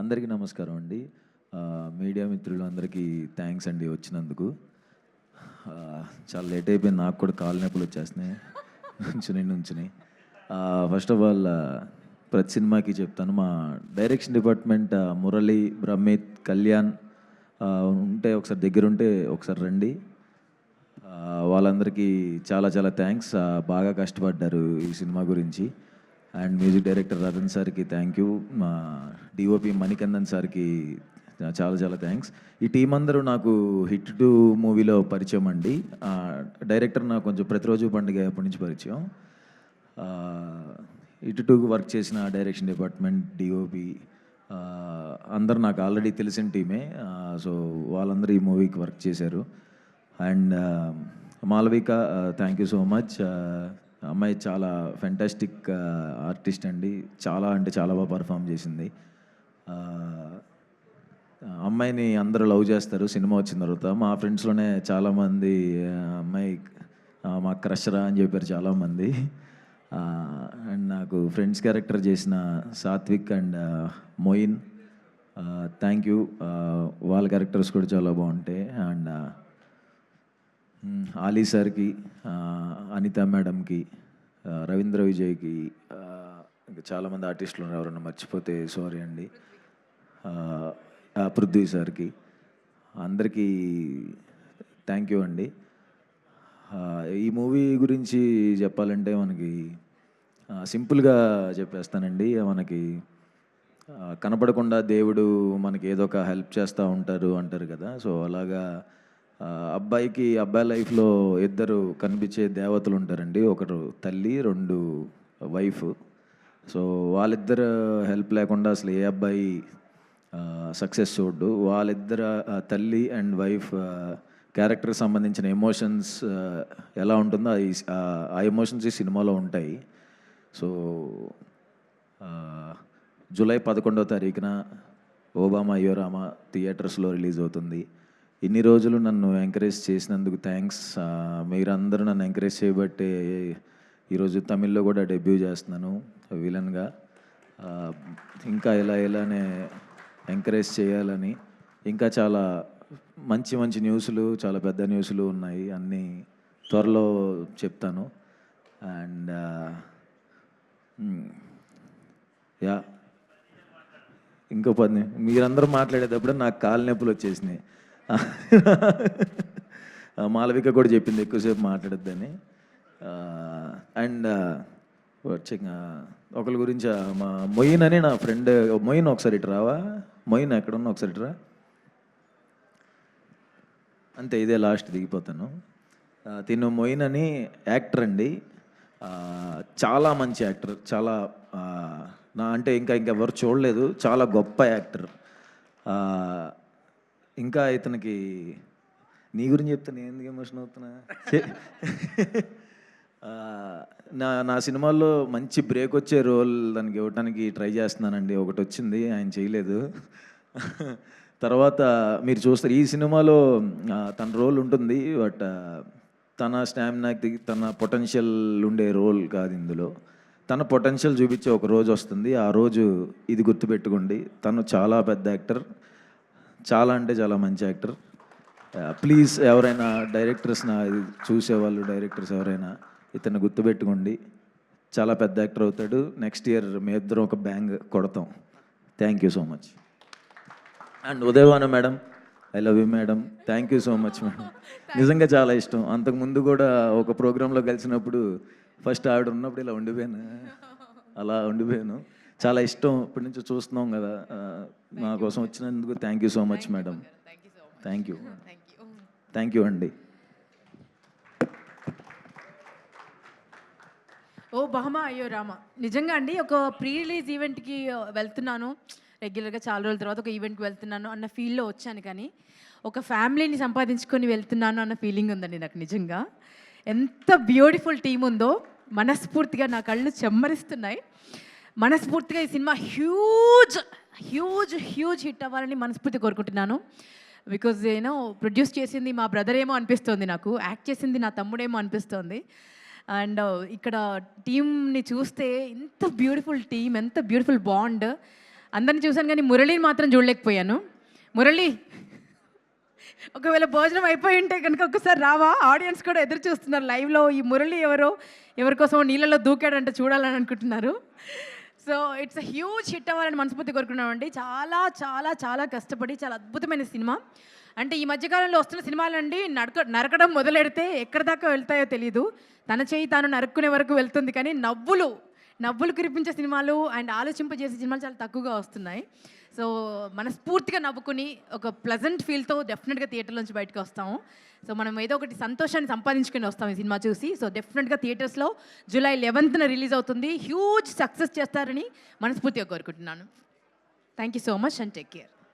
అందరికీ నమస్కారం అండి. మీడియా మిత్రులు అందరికీ థ్యాంక్స్ అండి వచ్చినందుకు. చాలా లేట్ అయిపోయింది నాకు కూడా కాలు నొప్పులు వచ్చేస్తున్నాయి. నుంచుని నుంచుని. ఫస్ట్ ఆఫ్ ఆల్ ప్రతి సినిమాకి చెప్తాను మా డైరెక్షన్ డిపార్ట్మెంట్ మురళి బ్రహ్మిత్ కళ్యాణ్ ఉంటే ఒకసారి దగ్గర ఉంటే ఒకసారి రండి. వాళ్ళందరికీ చాలా చాలా థ్యాంక్స్. బాగా కష్టపడ్డారు ఈ సినిమా గురించి. అండ్ మ్యూజిక్ డైరెక్టర్ రతన్ సార్కి థ్యాంక్ యూ మా డిఓపి మణికందన్ సార్కి చాలా చాలా థ్యాంక్స్ ఈ టీం అందరూ నాకు హిట్ టు మూవీలో పరిచయం అండి. డైరెక్టర్ నాకు కొంచెం ప్రతిరోజు పండుగ అప్పటి నుంచి పరిచయం. ఇటు టూ వర్క్ చేసిన డైరెక్షన్ డిపార్ట్మెంట్ డిఓపి అందరు నాకు ఆల్రెడీ తెలిసిన టీమే సో వాళ్ళందరూ ఈ మూవీకి వర్క్ చేశారు. And Malavika thank you so much అమ్మాయి చాలా ఫెంటాస్టిక్ ఆర్టిస్ట్ అండి. చాలా అంటే చాలా బాగా పర్ఫామ్ చేసింది. అమ్మాయిని అందరూ లవ్ చేస్తారు సినిమా వచ్చిన తర్వాత. మా ఫ్రెండ్స్లోనే చాలామంది అమ్మాయి మా క్రషరా అని చెప్పారు చాలామంది అండ్ నాకు ఫ్రెండ్స్ క్యారెక్టర్ చేసిన Sathvik and Moin. Thank you వాళ్ళ క్యారెక్టర్స్ కూడా చాలా బాగుంటాయి. అండ్ ఆలీ సార్కి అనిత మేడంకి రవీంద్ర విజయ్కి ఇంకా చాలామంది ఆర్టిస్టులు ఉన్నారు ఎవరైనా మర్చిపోతే సారీ అండి. పృథ్వీ సార్కి. అందరికీ థ్యాంక్ యూ అండి. ఈ మూవీ గురించి చెప్పాలంటే మనకి సింపుల్గా చెప్పేస్తానండి. మనకి కనపడకుండా దేవుడు మనకి ఏదో ఒక హెల్ప్ చేస్తూ ఉంటారు అంటారు కదా. సో అలాగా అబ్బాయికి అబ్బాయి లైఫ్లో ఇద్దరు కనిపించే దేవతలు ఉంటారండి. ఒకరు తల్లి రెండు వైఫ్. సో వాళ్ళిద్దరు హెల్ప్ లేకుండా అసలు ఏ అబ్బాయి సక్సెస్ చూడ్డు. వాళ్ళిద్దరు తల్లి అండ్ వైఫ్ క్యారెక్టర్ సంబంధించిన ఎమోషన్స్ ఎలా ఉంటుందో ఆ ఆ- ఎమోషన్స్ ఈ సినిమాలో ఉంటాయి. సో జూలై పదకొండవ తారీఖున ఓబామా యోరామా థియేటర్స్లో రిలీజ్ అవుతుంది. ఇన్ని రోజులు నన్ను ఎంకరేజ్ చేసినందుకు థ్యాంక్స్ మీరందరూ నన్ను ఎంకరేజ్ చేయబట్టే ఈరోజు తమిళ్ళో కూడా డెబ్యూ చేస్తున్నాను విలన్గా ఇంకా ఇలా ఇలానే ఎంకరేజ్ చేయాలని ఇంకా చాలా మంచి మంచి న్యూస్లు చాలా పెద్ద న్యూస్లు ఉన్నాయి. అన్నీ త్వరలో చెప్తాను. And yeah. ఇంకో పది మీరందరూ మాట్లాడేటప్పుడు నాకు కాలు నొప్పులు వచ్చేసినాయి. మాలవిక కూడా చెప్పింది ఎక్కువసేపు మాట్లాడద్దని. అండ్ ఒకరి గురించి మా మొయిన్ అని నా ఫ్రెండ్ మొయిన్ ఒకసారి ఇటు రావా? మొయిన్ ఎక్కడున్నా ఒకసారి ఇటు రా. అంతే ఇదే లాస్ట్ దిగిపోతాను. తిను మొయిన్ అని యాక్టర్ అండి. చాలా మంచి యాక్టర్ చాలా నా అంటే ఇంకా ఇంకెవరు చూడలేదు చాలా గొప్ప యాక్టర్. ఇంకా ఇతనికి నీ గురించి చెప్తే నేను ఎందుకు ఎమోషన్ అవుతున్నా? నా నా సినిమాల్లో మంచి బ్రేక్ వచ్చే రోల్ దానికి ఇవ్వడానికి ట్రై చేస్తున్నానండి. ఒకటి వచ్చింది ఆయన చేయలేదు. తర్వాత మీరు చూస్తారు ఈ సినిమాలో తన రోల్ ఉంటుంది బట్ తన స్టామినాకి తన పొటెన్షియల్ ఉండే రోల్ కాదు ఇందులో. తన పొటెన్షియల్ చూపించే ఒక రోజు వస్తుంది. ఆ రోజు ఇది గుర్తుపెట్టుకోండి. తను చాలా పెద్ద యాక్టర్ చాలా అంటే చాలా మంచి యాక్టర్. ప్లీజ్ ఎవరైనా డైరెక్టర్స్ నా చూసేవాళ్ళు డైరెక్టర్స్ ఎవరైనా ఇతను గుర్తుపెట్టుకోండి. చాలా పెద్ద యాక్టర్ అవుతాడు. నెక్స్ట్ ఇయర్ మీ ఇద్దరం ఒక బ్యాంగ్ కొడతాం. Thank you so much. And Udayavana madam I love you madam. Thank you so much madam. నిజంగా చాలా ఇష్టం. అంతకుముందు కూడా ఒక ప్రోగ్రాంలో కలిసినప్పుడు ఫస్ట్ ఆవిడ ఉన్నప్పుడు ఇలా ఉండిపోయాను. అలా ఉండిపోయాను. చాలా ఇష్టం ఇప్పటి నుంచి చూస్తున్నాం కదా. నా కోసం వచ్చినందుకు thank you so much madam thank you thank you అండి ఓ బహమా అయ్యో రామ. నిజంగా అండి ఒక ప్రీ రిలీజ్ ఈవెంట్కి వెళ్తున్నాను. రెగ్యులర్గా చాలా రోజుల తర్వాత ఒక ఈవెంట్కి వెళ్తున్నాను అన్న ఫీల్లో వచ్చాను కానీ ఒక ఫ్యామిలీని సంపాదించుకొని వెళ్తున్నాను అన్న ఫీలింగ్ ఉందండి నాకు నిజంగా. ఎంత బ్యూటిఫుల్ టీం ఉందో మనస్ఫూర్తిగా నా కళ్ళు చెమ్మరిస్తున్నాయి. మనస్ఫూర్తిగా ఈ cinema huge huge huge hit అవ్వాలని మనస్ఫూర్తి కోరుకుంటున్నాను. బికాజ్ నేను ప్రొడ్యూస్ చేసింది మా బ్రదర్ ఏమో అనిపిస్తోంది నాకు యాక్ట్ చేసింది నా తమ్ముడేమో అనిపిస్తోంది. అండ్ uh, ఇక్కడ టీమ్ని చూస్తే ఇంత బ్యూటిఫుల్ టీమ్ ఎంత బ్యూటిఫుల్ బాండ్ అందరిని చూశాను కానీ మురళిని మాత్రం చూడలేకపోయాను. మురళి ఒకవేళ భోజనం అయిపోయి ఉంటే కనుక ఒకసారి రావా? ఆడియన్స్ కూడా ఎదురు చూస్తున్నారు. లైవ్లో ఈ మురళి ఎవరో ఎవరికోసం నీళ్ళలో దూకాడంటే చూడాలని అనుకుంటున్నారు. So it's a huge hit అవ్వాలని మనస్ఫూర్తి కోరుకున్నామండి చాలా చాలా చాలా కష్టపడి చాలా అద్భుతమైన సినిమా. అంటే ఈ మధ్యకాలంలో వస్తున్న సినిమాలండి నడక నరకడం మొదలెడితే ఎక్కడి దాకా వెళ్తాయో తెలియదు తన చేయి తాను నరుక్కునే వరకు వెళ్తుంది కానీ నవ్వులు నవ్వులు కురిపించే సినిమాలు అండ్ ఆలోచింపజేసే సినిమాలు చాలా తక్కువగా వస్తున్నాయి. సో మనస్ఫూర్తిగా నవ్వుకుని ఒక ప్లజెంట్ ఫీల్తో డెఫినెట్గా థియేటర్లోంచి బయటకు వస్తాము. సో మనం ఏదో ఒకటి సంతోషాన్ని సంపాదించుకొని వస్తాం ఈ సినిమా చూసి. సో డెఫినెట్గా థియేటర్స్లో జూలై లెవెన్త్న రిలీజ్ అవుతుంది. హ్యూజ్ సక్సెస్ చేస్తారని మనస్ఫూర్తిగా కోరుకుంటున్నాను. Thank you so much and take care